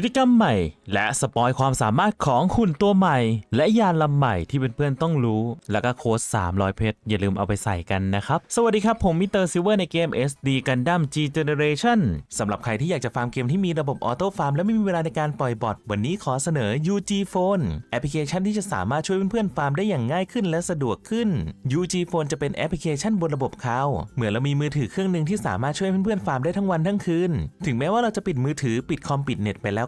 กิจกรรมใหม่ และสปอยความสามารถของหุ่นตัวใหม่ และยานลำใหม่ที่เพื่อนๆต้องรู้ แล้วก็โค้ด300 เพชรอย่าลืมเอาไปใส่กันนะครับ สวัสดีครับ ผมมิสเตอร์ซิเวอร์ในเกม SD Gundam G Generation สำหรับใครที่อยากจะฟาร์มเกมที่มีระบบออโต้ฟาร์มและไม่มีเวลาในการปล่อยบอทวันนี้ขอเสนอ UG Phone แอปพลิเคชันที่จะสามารถช่วยเพื่อนๆฟาร์มได้อย่างง่ายขึ้นและสะดวกขึ้น UG Phone จะเป็นแอปพลิเคชันบนระบบเขาเหมือนเรามีมือถือเครื่องหนึ่งที่สามารถช่วยเพื่อนๆฟาร์มได้ทั้งวันทั้งคืนถึงแม้ว่าเราจะปิดมือถือปิดคอมปิดเน็ตไปแล้ว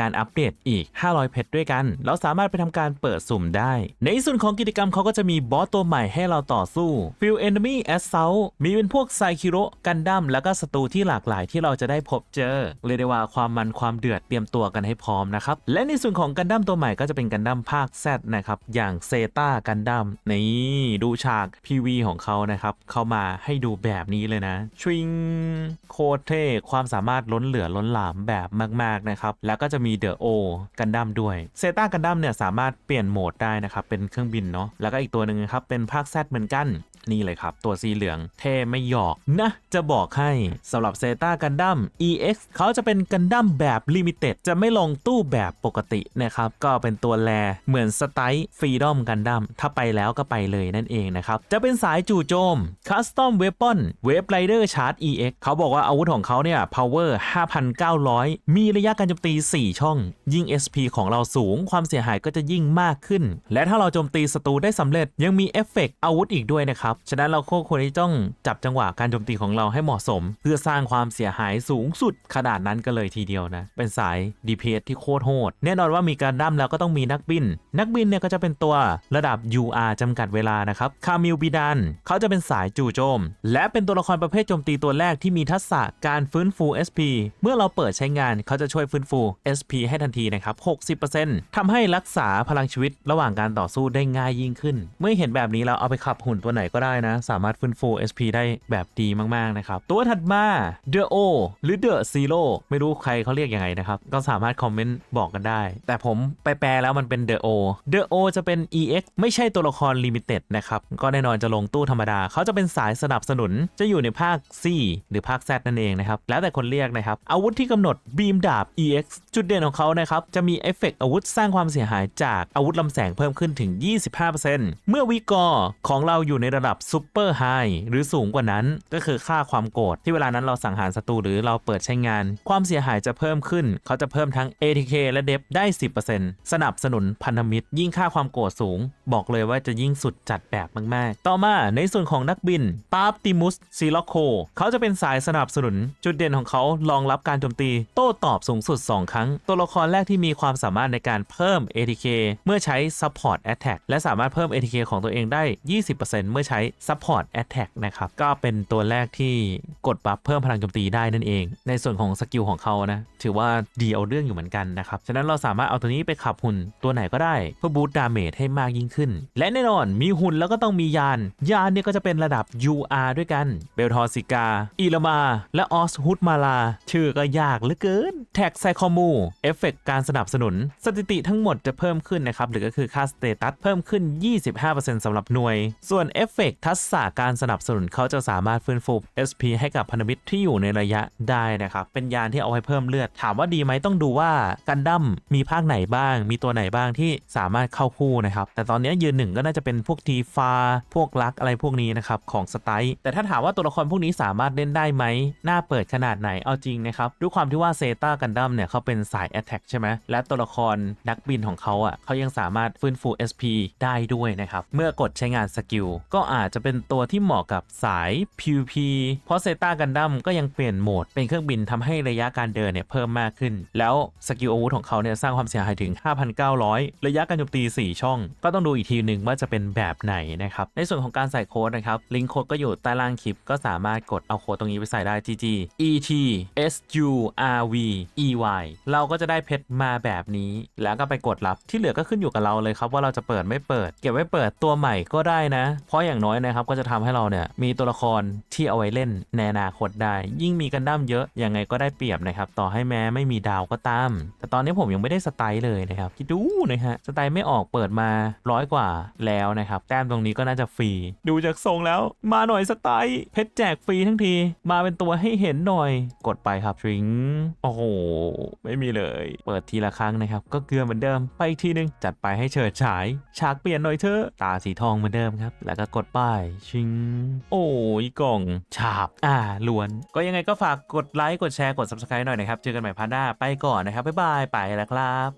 ารอัปเดตอีก 500 เพชรด้วยกัน เราสามารถไปทำการเปิดสุ่มได้ ในส่วนของกิจกรรมเขาก็จะมีบอสตัวใหม่ให้เราต่อสู้ Field Enemy Assault มีเป็นพวกไซคิโรกันดั้มแล้วก็ศัตรูที่หลากหลายที่เราจะได้พบเจอเรียกได้ว่าความมันความเดือดเตรียมตัวกันให้พร้อมนะครับและในส่วนของกันดั้มตัวใหม่ก็จะเป็นกันดั้มภาค Z นะครับอย่างเซตากันดั้มนี่ดูฉาก PV ของเขานะครับเข้ามาให้ดูแบบนี้เลยนะชวิงโคตรเท่ความสามารถล้นเหลือล้นหลามแบบมาก ๆนะครับ แล้วก็จะมีเดอะโอกันดั้มด้วยเซตากันดั้มเนี่ยสามารถเปลี่ยนโหมดได้นะครับ เป็นเครื่องบินเนาะแล้วก็อีกตัวหนึ่งครับเป็นภาค Z เหมือนกันนี่เลยครับ ตัวสีเหลืองเท่ไม่หยอกนะ จะบอกให้สำหรับเซตากันดั้ม EX เขาจะเป็นกันดั้มแบบลิมิเต็ดจะไม่ลงตู้แบบปกตินะครับ ก็เป็นตัวแลเหมือนสไตล์ฟรีดอมกันดั้มถ้าไปแล้วก็ไปเลยนั่นเองนะครับ จะเป็นสายจู่โจมคัสตอมเวปอนเวฟไรเดอร์ชาร์จ EX เขาบอกว่าอาวุธของเขาเนี่ย power 5,900 มีระยะการโจมตี4 ช่อง ยิ่ง SP ของเราสูง ความเสียหายก็จะยิ่งมากขึ้น และถ้าเราโจมตีศัตรูได้สำเร็จยังมีเอฟเฟกต์อาวุธอีกด้วยนะครับ ฉะนั้นเราก็ควรที่ต้องจับจังหวะการโจมตีของเราให้เหมาะสม เพื่อสร้างความเสียหายสูงสุดขนาดนั้นก็เลยทีเดียวนะ เป็นสาย DPS ที่โคตรโหด แน่นอนว่ามีการดั้มแล้วก็ต้องมีนักบิน นักบินเนี่ยก็จะเป็นตัวระดับ UR จำกัดเวลานะครับคามิลบิดันเขาจะเป็นสายจู่โจม และเป็นตัวละครประเภทโจมตีตัวแรกที่มีทักษะการฟื้นฟู SP เมื่อเราเปิดใช้งานเขาจะช่วยฟื้นฟู SP ให้ทันทีนะครับ 60%ทำให้รักษาพลังชีวิตระหว่างการต่อสู้ได้ง่ายยิ่งขึ้น เมื่อเห็นแบบนี้เราเอาไปขับหุ่นตัวไหนก็ได้นะ สามารถฟื้นฟู SP ได้แบบดีมาก ๆ นะครับ ตัวถัดมา The O หรือ The Zero ไม่รู้ใครเขาเรียกยังไงนะครับ ก็สามารถคอมเมนต์บอกกันได้ แต่ผมไปแปลแล้วมันเป็น The O The O จะเป็น EX ไม่ใช่ตัวละครลิมิเต็ดนะครับ ก็แน่นอนจะลงตู้ธรรมดา เขาจะเป็นสายสนับสนุน จะอยู่ในภาค C หรือภาค Z นั่นเองนะครับ แล้วแต่คนเรียกนะครับ อาวุธที่กำหนดบีมดาบ EX จุดเด่นของเขานะครับจะมีเอฟเฟกต์อาวุธสร้างความเสียหายจากอาวุธลำแสงเพิ่มขึ้นถึง 25%เมื่อวิกอร์ของเราอยู่ในระดับซูเปอร์ไฮหรือสูงกว่านั้น ก็คือค่าความโกรธที่เวลานั้นเราสังหารศัตรูหรือเราเปิดใช้งาน ความเสียหายจะเพิ่มขึ้น เขาจะเพิ่มทั้ง ATK และเดฟได้ 10%สนับสนุนพันธมิตร ยิ่งค่าความโกรธสูง บอกเลยว่าจะยิ่งสุดจัดแบบมาก ๆ ต่อมาในส่วนของนักบินปาร์ติมุสซีล็อกโคเขาจะเป็นสายสนับสนุน จุดเด่นของเขารองรับการโจมตี โต้ตอบสูงสุด 2 ครั้งตัวละครแรกที่มีความสามารถในการเพิ่ม ATK เมื่อใช้ Support Attack และสามารถเพิ่ม ATK ของตัวเองได้ 20%เมื่อใช้ Support Attack นะครับ ก็เป็นตัวแรกที่กดบัฟเพิ่มพลังโจมตีได้นั่นเอง ในส่วนของสกิลของเขานะ ถือว่าดีเอาเรื่องอยู่เหมือนกันนะครับ ฉะนั้นเราสามารถเอาตัวนี้ไปขับหุ่นตัวไหนก็ได้ เพื่อบูตดาเมจให้มากยิ่งขึ้น และแน่นอนมีหุ่นแล้วก็ต้องมียาน ยานเนี่ยก็จะเป็นระดับ UR ด้วยกัน เบลทอซิกา อีลมา และออสฮุดมาลา ชื่อก็ยากเหลือเกิน แท็กไซคอมูเอฟเฟกการสนับสนุน สถิติทั้งหมดจะเพิ่มขึ้นนะครับ หรือก็คือค่าสเตตัสเพิ่มขึ้น 25%สำหรับหน่วย ส่วนเอฟเฟกทักษะการสนับสนุนเขาจะสามารถฟื้นฟู SP ให้กับพันธมิตรที่อยู่ในระยะได้นะครับ เป็นยานที่เอาไว้เพิ่มเลือด ถามว่าดีไหมต้องดูว่ากันดั้มมีภาคไหนบ้าง มีตัวไหนบ้างที่สามารถเข้าคู่นะครับ แต่ตอนนี้ยืนหนึ่งก็น่าจะเป็นพวกทีฟาพวกลักอะไรพวกนี้นะครับของสไตล์แต่ถ้าถามว่าตัวละครพวกนี้สามารถเล่นได้ไหมหน้าเปิดขนาดไหนเอาจริงนะครับด้วยความที่ว่าเซตากันดั้มเนี่ยเขาเป็นสาย Attack ใช่ไหมและตัวละครนักบินของเขาอะเขายังสามารถฟื้นฟู SP ได้ด้วยนะครับ เมื่อกดใช้งานสกิลก็อาจจะเป็นตัวที่เหมาะกับสาย PVP เพราะเซตากันดั้มก็ยังเปลี่ยนโหมดเป็นเครื่องบินทำให้ระยะการเดินเนี่ยเพิ่มมากขึ้น แล้วสกิลอาวุธของเขาเนี่ยสร้างความเสียหายถึง 5,900 ระยะการโจมตี 4 ช่อง ก็ต้องดูอีกทีหนึ่งว่าจะเป็นแบบไหนนะครับ ในส่วนของการใส่โค้ดนะครับ ลิงก์โค้ดก็อยู่ใต้ล่างคลิป ก็สามารถกดเอาโค้ดตรงนี้ไปใส่ได้ GG ET S U R V E Y เราก็จะได้เพชรมาแบบนี้ แล้วก็ไปกดรับที่เหลือก็ขึ้นอยู่กับเราเลยครับว่าเราจะเปิดไม่เปิด เก็บไว้เปิดตัวใหม่ก็ได้นะ เพราะอย่างน้อยนะครับก็จะทำให้เราเนี่ยมีตัวละครที่เอาไว้เล่นในอนาคตได้ ยิ่งมีกันดั้มเยอะยังไงก็ได้เปรียบนะครับต่อให้แม้ไม่มีดาวก็ตาม แต่ตอนนี้ผมยังไม่ได้สไตล์เลยนะครับคิดดูนะฮะสไตล์ไม่ออกเปิดมาร้อยกว่าแล้วนะครับแต้มตรงนี้ก็น่าจะฟรี ดูจากทรงแล้วมาหน่อยสไตล์เพชรแจกฟรีทั้งที มาเป็นตัวให้เห็นหน่อย กดไปครับทริงโอ้โหไม่มีเลย เปิดทีละครั้งนะครับ ก็เกลือเหมือนเดิม ไปอีกทีนึง จัดไปให้เฉิดฉาย ฉากเปลี่ยนหน่อยเถอะ ตาสีทองเหมือนเดิมครับ แล้วก็กดป้าย ชิง โอ้ยกล่อง ฉาบ อ่า ล้วน ก็ยังไงก็ฝากกดไลค์ กดแชร์ กด subscribe หน่อยนะครับ เจอกันใหม่พาร์ทหน้า ไปก่อนนะครับ บ๊ายบาย ไปแล้วครับ